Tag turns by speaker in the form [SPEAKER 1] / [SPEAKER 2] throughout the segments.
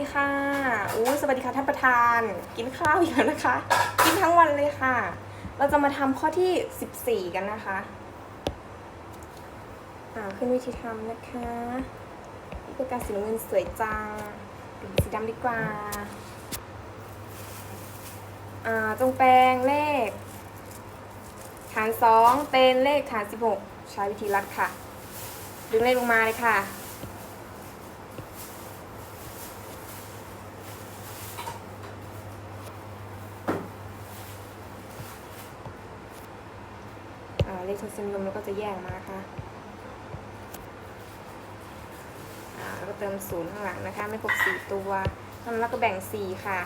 [SPEAKER 1] ดีค่ะ อู้สวัสดีค่ะท่านประธาน กินข้าวอยู่นะคะ กินทั้งวันเลยค่ะ เราจะมาทำข้อที่ 14 กันนะคะอ่าขึ้นวิธีทำนะคะนี่คือการสีน้ำเงินสวยจังเปลี่ยนสีดำดีกว่า อ่า จงแปลงเลข ฐาน 2 เป็นเลขฐาน 16 ใช้วิธีลัดค่ะ ดึงเลขลงมาเลยค่ะ เลขทศนิยมเราก็จะแยกมานะคะอ่าแล้วก็เติมศูนย์ข้างหลังนะคะ ไม่ครบสี่ตัวแล้วก็แบ่งสี่ค่ะ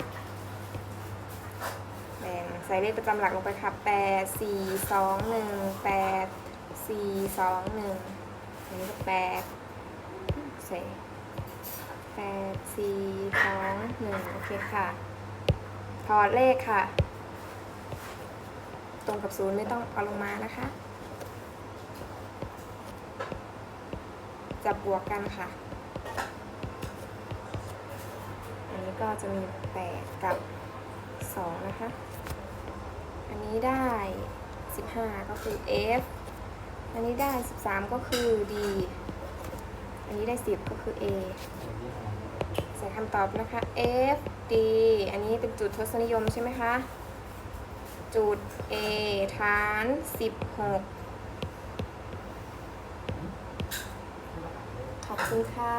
[SPEAKER 1] แบ่งใส่เลขประจำหลักลงไปค่ะแปดสี่สองหนึ่งแปดสี่สองหนึ่งอันนี้ก็แปดใส่แปดสี่สองหนึ่งโอเคค่ะ ถอดเลขค่ะ ตรงกับศูนย์ไม่ต้องเอาลงมานะคะ จับบวกกันค่ะ อันนี้ก็จะมี 8 กับ 2 นะคะ อันนี้ได้ 15 ก็คือ F อันนี้ได้ 13 ก็คือ D อันนี้ได้ 10 ก็คือ A ใส่คำตอบนะคะ F D อันนี้เป็นจุดทศนิยมใช่ไหมคะ จุด A ฐาน 16 คุณค่ะ